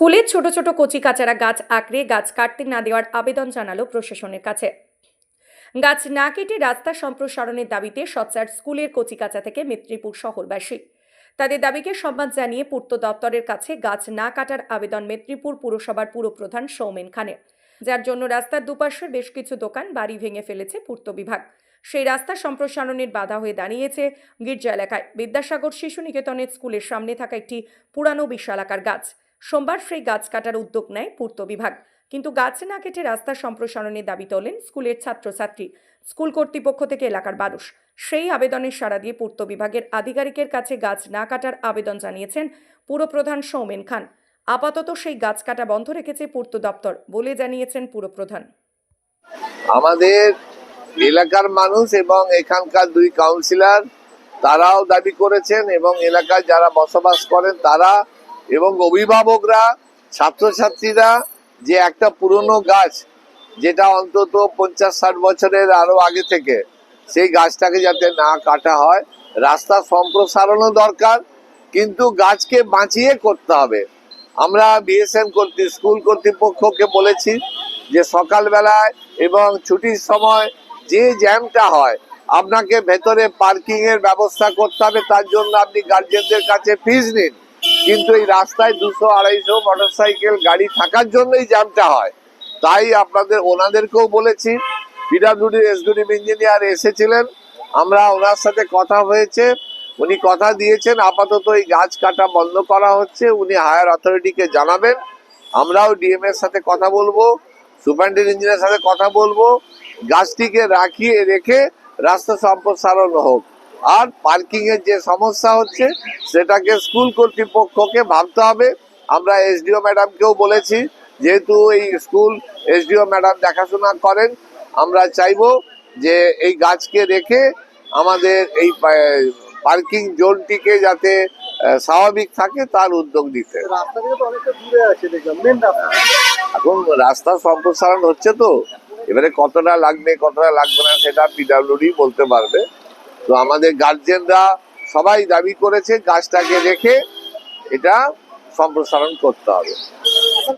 স্কুলের ছোট ছোট কচি কাচারা গাছ আঁকড়ে গাছ কাটতে না দেওয়ার আবেদন জানালো প্রশাসনের কাছে। গাছ না কেটে রাস্তা সম্প্রসারণের দাবিতে সচ্চার স্কুলের কচিকাচা থেকে মেদিনীপুর শহরবাসী। তাদের দাবিকে সম্মান জানিয়ে পূর্ত দপ্তরের কাছে গাছ না কাটার আবেদন মেদিনীপুর পুরসভার পুরপ্রধান সৌমেন খানের। যার জন্য রাস্তার দুপাশের বেশ কিছু দোকান বাড়ি ভেঙে ফেলেছে পূর্ত বিভাগ। সেই রাস্তা সম্প্রসারণের বাধা হয়ে দাঁড়িয়েছে গির্জা এলাকায়। বিদ্যাসাগর শিশু নিকেতনের স্কুলের সামনে থাকা একটি পুরানো বিশালাকার গাছ। সোমবার সেই গাছ কাটার উদ্যোগ নেয় পূর্ত বিভাগ। কিন্তু গাছ না কেটে রাস্তা সম্প্রসারণের দাবি তোলেন স্কুলের ছাত্রছাত্রী। স্কুল কর্তৃপক্ষ থেকে এলাকার মানুষ। সেই আবেদনের সাড়া দিয়ে পূর্ত বিভাগের আধিকারিকের কাছে গাছ না কাটার আবেদন জানিয়েছেন পুরপ্রধান সৌমেন খান। আপাতত সেই গাছ কাটা বন্ধ রেখেছে পূর্ত দপ্তর বলে জানিয়েছেন পুরপ্রধান আমাদের এলাকার মানুষ এবং এখানকার দুই কাউন্সিলর, তারাও দাবি করেছেন এবং এলাকায় যারা বসবাস করেন তারা এবং অভিভাবকরা, ছাত্রছাত্রীরা যে একটা পুরনো গাছ, যেটা অন্তত পঞ্চাশ ষাট বছরের আরও আগে থেকে, সেই গাছটাকে যাতে না কাটা হয়, রাস্তা সম্প্রসারণও দরকার, কিন্তু গাছকে বাঁচিয়ে করতে হবে। আমরা বিএসএন কর্তৃ, স্কুল কর্তৃপক্ষকে বলেছি যে সকালবেলায় এবং ছুটির সময় যে জ্যামটা হয়, আপনাকে ভেতরে পার্কিং এর ব্যবস্থা করতে হবে, তার জন্য আপনি গার্জেনদের কাছে ফিজ নিন। কিন্তু এই রাস্তায় দুশো, আড়াইশো মোটরসাইকেল গাড়ি থাকার জন্যই জ্যামটা হয়। তাই আপনাদের, ওনাদেরকেও বলেছি পিডাব্লিউডি এসডিডিম ইঞ্জিনিয়ার এসেছিলেন। আমরা ওনার সাথে কথা হয়েছে। উনি কথা দিয়েছেন, আপাতত এই গাছ কাটা বন্ধ করা হচ্ছে। উনি হায়ার অথরিটিকে জানাবেন। আমরাও ডিএম এর সাথে কথা বলব সুপারিনটেন্ডেন্ট ইঞ্জিনিয়ার সাথে কথা বলব। গাছটিকে রাখিয়ে রেখে রাস্তা সম্প্রসারণ হোক। আর পার্কিং এর যে সমস্যা হচ্ছে সেটাকে স্কুল কর্তৃপক্ষকে ভাবতে হবে। আমরা এসডিও ম্যাডামকেও বলেছি যেহেতু এই স্কুল এসডিও ম্যাডাম দেখাশোনা করেন আমরা চাইব যে এই গাছকে রেখে আমাদের এই পার্কিং জোনটিকে যাতে স্বাভাবিক থাকে তার উদ্যোগ নিতে। এখন রাস্তা সম্প্রসারণ হচ্ছে তো এবারে কতটা লাগবে কতটা লাগবে না সেটা পিডাব্লিউডি বলতে পারবে। তো আমাদের গার্জেনরা সবাই দাবি করেছে গাছটাকে রেখে এটা সম্প্রসারণ করতে হবে।